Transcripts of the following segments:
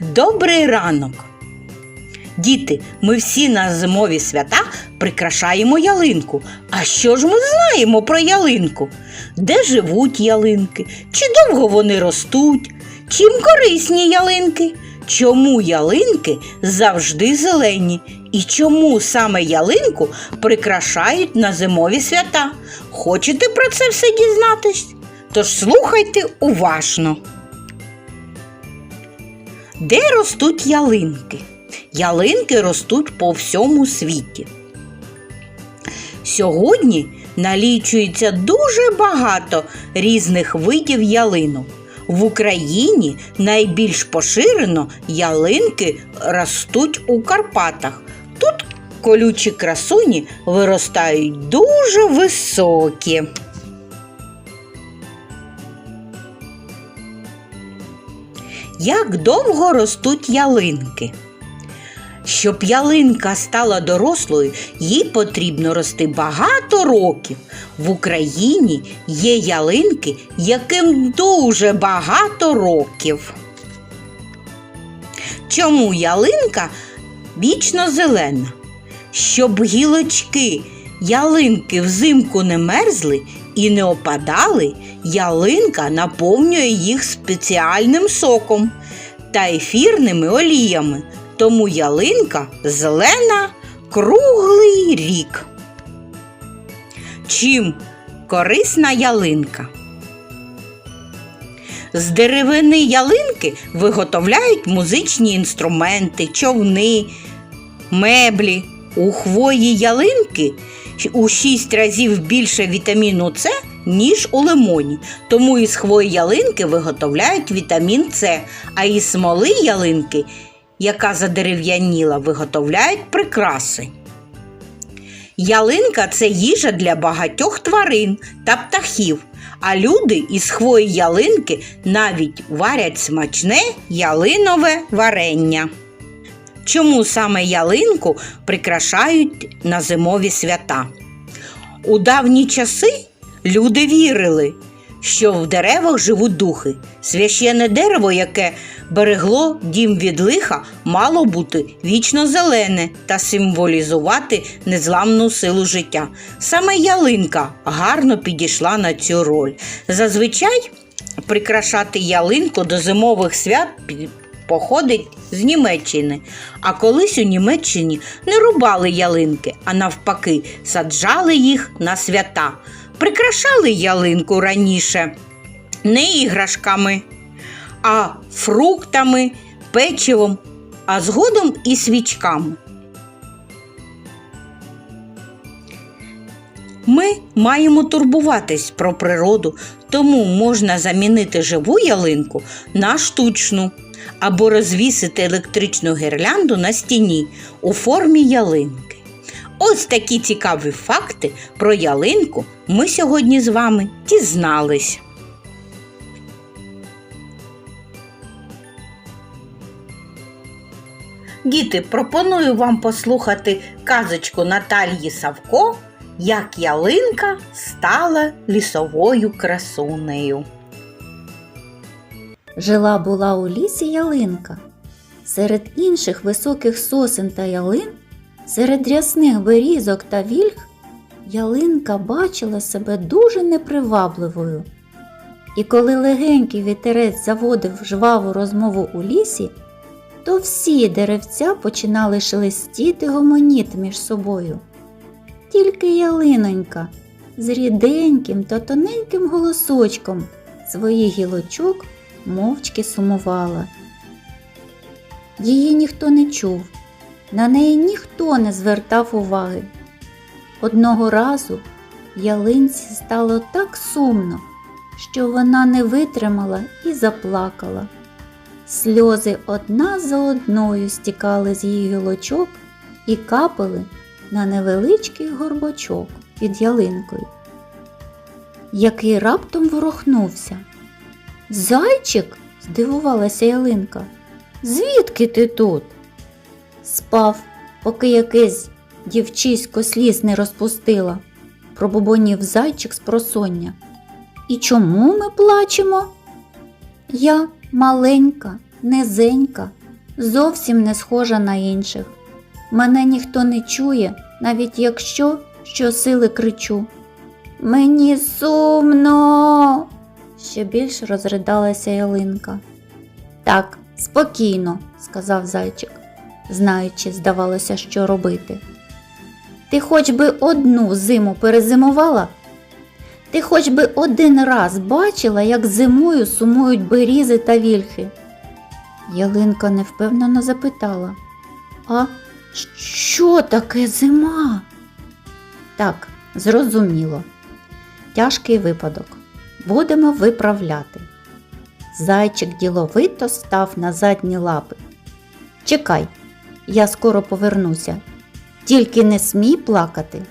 Добрий ранок! Діти, ми всі на зимові свята прикрашаємо ялинку. А що ж ми знаємо про ялинку? Де живуть ялинки? Чи довго вони ростуть? Чим корисні ялинки? Чому ялинки завжди зелені? І чому саме ялинку прикрашають на зимові свята? Хочете про це все дізнатись? Тож слухайте уважно. Де ростуть ялинки? Ялинки ростуть по всьому світі. Сьогодні налічується дуже багато різних видів ялинок. В Україні найбільш поширено ялинки ростуть у Карпатах. Тут колючі красуні виростають дуже високі. Як довго ростуть ялинки? Щоб ялинка стала дорослою, їй потрібно рости багато років. В Україні є ялинки, яким дуже багато років. Чому ялинка вічно зелена? Щоб гілочки ялинки взимку не мерзли і не опадали, ялинка наповнює їх спеціальним соком та ефірними оліями. Тому ялинка зелена круглий рік. Чим корисна ялинка? З деревини ялинки виготовляють музичні інструменти, човни, меблі. У хвої ялинки у 6 разів більше вітаміну С, ніж у лимоні. Тому із хвої ялинки виготовляють вітамін С, а із смоли ялинки, яка задерев'яніла, виготовляють прикраси. Ялинка це їжа для багатьох тварин та птахів, а люди із хвої ялинки навіть варять смачне ялинове варення. Чому саме ялинку прикрашають на зимові свята? У давні часи люди вірили, що в деревах живуть духи. Священне дерево, яке берегло дім від лиха, мало бути вічно зелене та символізувати незламну силу життя. Саме ялинка гарно підійшла на цю роль. Зазвичай прикрашати ялинку до зимових свят походить з Німеччини. А колись у Німеччині не рубали ялинки, а навпаки, саджали їх на свята. Прикрашали ялинку раніше не іграшками, а фруктами, печивом, а згодом і свічками. Ми маємо турбуватись про природу, тому можна замінити живу ялинку на штучну або розвісити електричну гірлянду на стіні у формі ялинки. Ось такі цікаві факти про ялинку ми сьогодні з вами дізнались. Діти, пропоную вам послухати казочку Наталії Савко, як ялинка стала лісовою красунею. Жила була у лісі ялинка. Серед інших високих сосен та ялин, серед рясних берізок та вільх, ялинка бачила себе дуже непривабливою. І коли легенький вітерець заводив жваву розмову у лісі, то всі деревця починали шелестіти гомоніт між собою. Тільки ялинонька з ріденьким та тоненьким голосочком своїх гілочок мовчки сумувала. Її ніхто не чув, на неї ніхто не звертав уваги. Одного разу ялинці стало так сумно, що вона не витримала і заплакала. Сльози одна за одною стікали з її гілочок і капали на невеличкий горбочок під ялинкою, який раптом ворохнувся. Зайчик? здивувалася ялинка. Звідки ти тут? Спав, поки якесь дівчисько сліз не розпустила, пробубонів зайчик з просоння. І чому ми плачемо? Я маленька, низенька, зовсім не схожа на інших. Мене ніхто не чує, навіть якщо щосили кричу. Мені сумно. Ще більше розридалася ялинка. Так, спокійно, сказав зайчик, знаючи, здавалося, що робити. Ти хоч би одну зиму перезимувала? Ти хоч би один раз бачила, як зимою сумують берізи та вільхи? Ялинка невпевнено запитала. А що таке зима? Так, зрозуміло. Тяжкий випадок. Будемо виправляти. Зайчик діловито став на задні лапи. Чекай, я скоро повернуся. Тільки не смій плакати.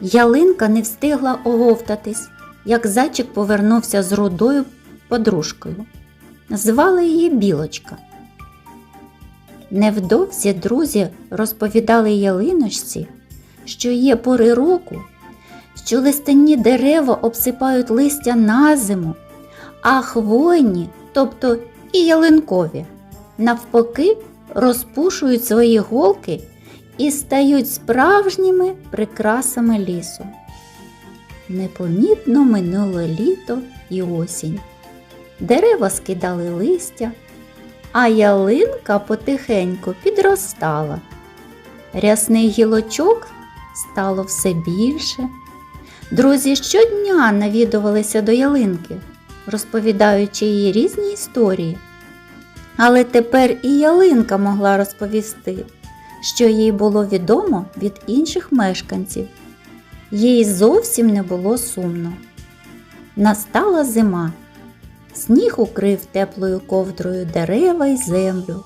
Ялинка не встигла оговтатись, як зайчик повернувся з рудою подружкою. Звали її Білочка. Невдовзі друзі розповідали ялиночці, що є пори року, що листяні дерева обсипають листя на зиму, а хвойні, тобто і ялинкові, навпаки, розпушують свої голки і стають справжніми прикрасами лісу. Непомітно минуло літо і осінь. Дерева скидали листя, а ялинка потихеньку підростала. Рясний гілочок стало все більше. Друзі щодня навідувалися до ялинки, розповідаючи їй різні історії. Але тепер і ялинка могла розповісти, що їй було відомо від інших мешканців. Їй зовсім не було сумно. Настала зима. Сніг укрив теплою ковдрою дерева й землю.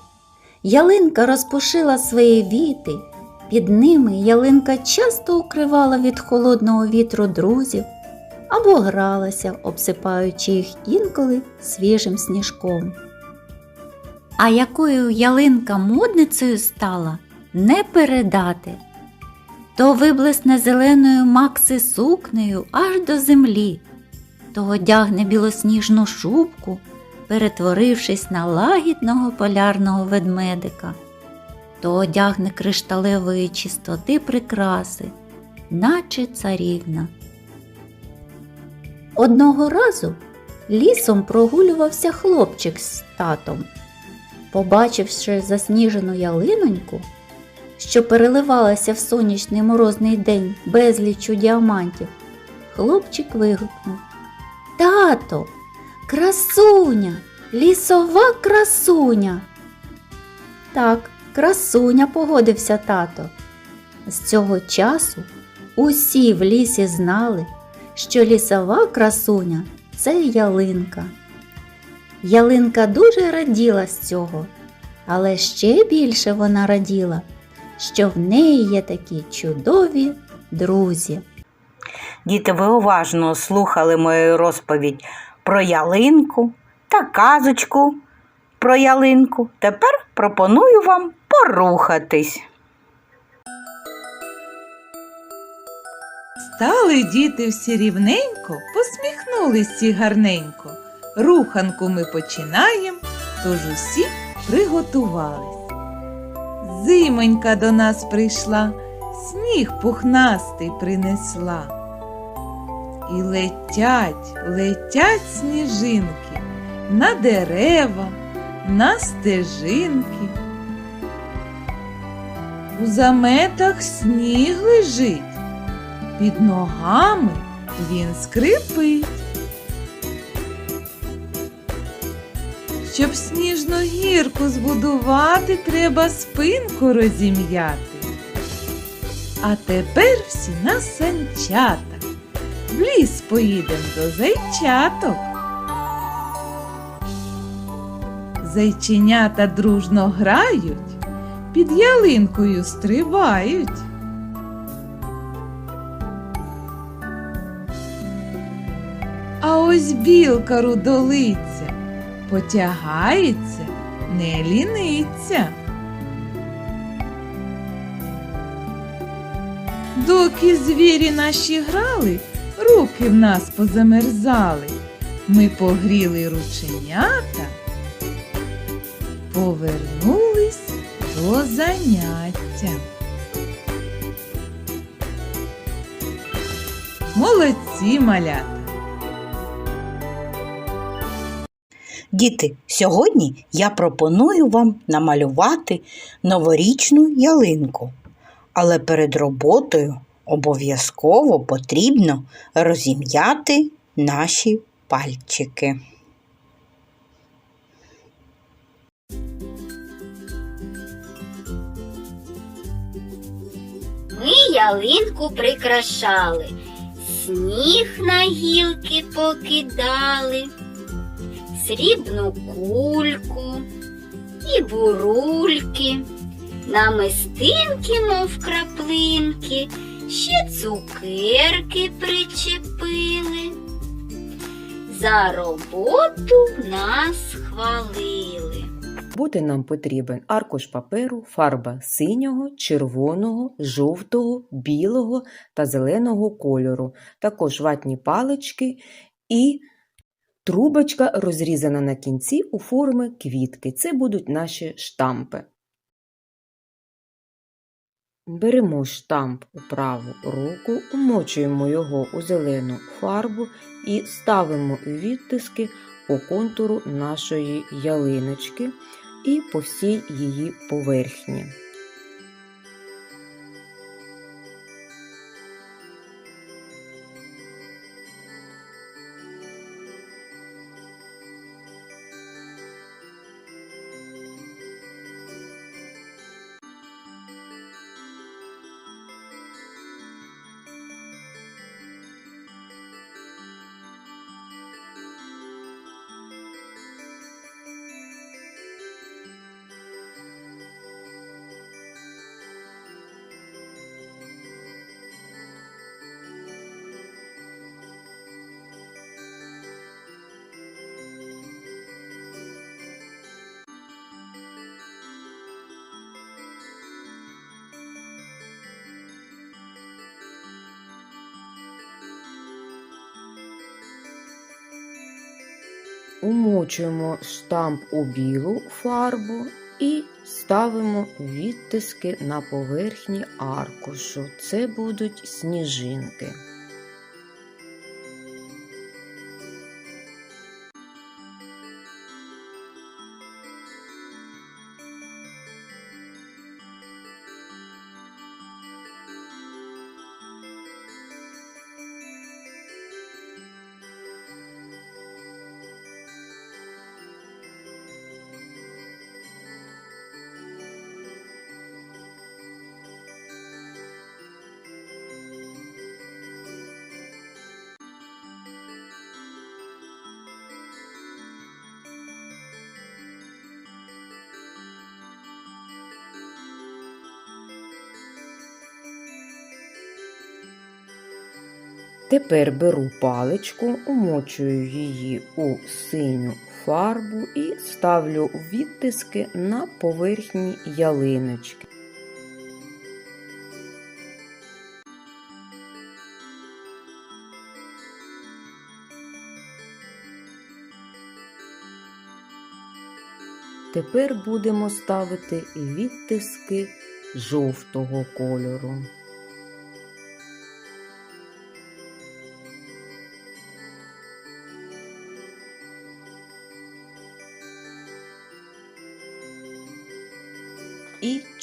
Ялинка розпушила свої віти. Під ними ялинка часто укривала від холодного вітру друзів або гралася, обсипаючи їх інколи свіжим сніжком. А якою ялинка модницею стала, не передати. То виблисне зеленою макси сукнею аж до землі, то одягне білосніжну шубку, перетворившись на лагідного полярного ведмедика, то одягне кришталевої чистоти прикраси, наче царівна. Одного разу лісом прогулювався хлопчик з татом. Побачивши засніжену ялиноньку, що переливалася в сонячний морозний день безлічу діамантів, хлопчик вигукнув Тато, красуня, лісова красуня. Так, красуня, погодився тато. З цього часу усі в лісі знали, що лісова красуня це ялинка. Ялинка дуже раділа з цього, але ще більше вона раділа, що в неї є такі чудові друзі. Діти, ви уважно слухали мою розповідь про ялинку та казочку про ялинку. Тепер пропоную вам порухатись. Стали діти всі рівненько, посміхнулись всі гарненько. Руханку ми починаємо, тож усі приготувались. Зимонька до нас прийшла, сніг пухнастий принесла. І летять, летять сніжинки на дерева, на стежинки. У заметах сніг лежить, під ногами він скрипить. Щоб сніжну гірку збудувати, треба спинку розім'яти. А тепер всі на санчата. В ліс поїдем до зайчаток. Зайченята дружно грають, під ялинкою стрибають. А ось білка рудолиця потягається, не ліниться. Доки звірі наші грали, руки в нас позамерзали. Ми погріли рученята, повернулись до заняття. Молодці малята! Діти, сьогодні я пропоную вам намалювати новорічну ялинку. Але перед роботою обов'язково потрібно розім'яти наші пальчики. Ялинку прикрашали, сніг на гілки покидали, срібну кульку і бурульки, намистинки, мов краплинки, ще цукерки причепили. За роботу нас хвалили. Буде нам потрібен аркуш паперу, фарба синього, червоного, жовтого, білого та зеленого кольору, також ватні палички і трубочка розрізана на кінці у форми квітки. Це будуть наші штампи. Беремо штамп у праву руку, умочуємо його у зелену фарбу і ставимо відтиски по контуру нашої ялиночки і по всій її поверхні. Умочуємо штамп у білу фарбу і ставимо відтиски на поверхні аркушу. Це будуть сніжинки. Тепер беру паличку, умочую її у синю фарбу і ставлю відтиски на поверхні ялиночки. Тепер будемо ставити відтиски жовтого кольору.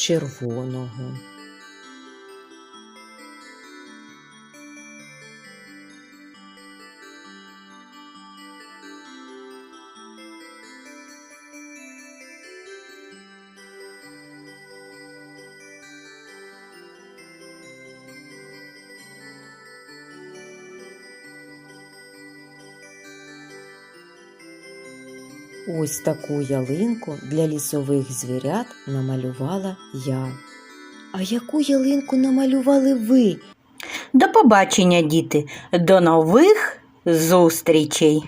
Червоного. Ось таку ялинку для лісових звірят намалювала я. А яку ялинку намалювали ви? До побачення, діти, до нових зустрічей!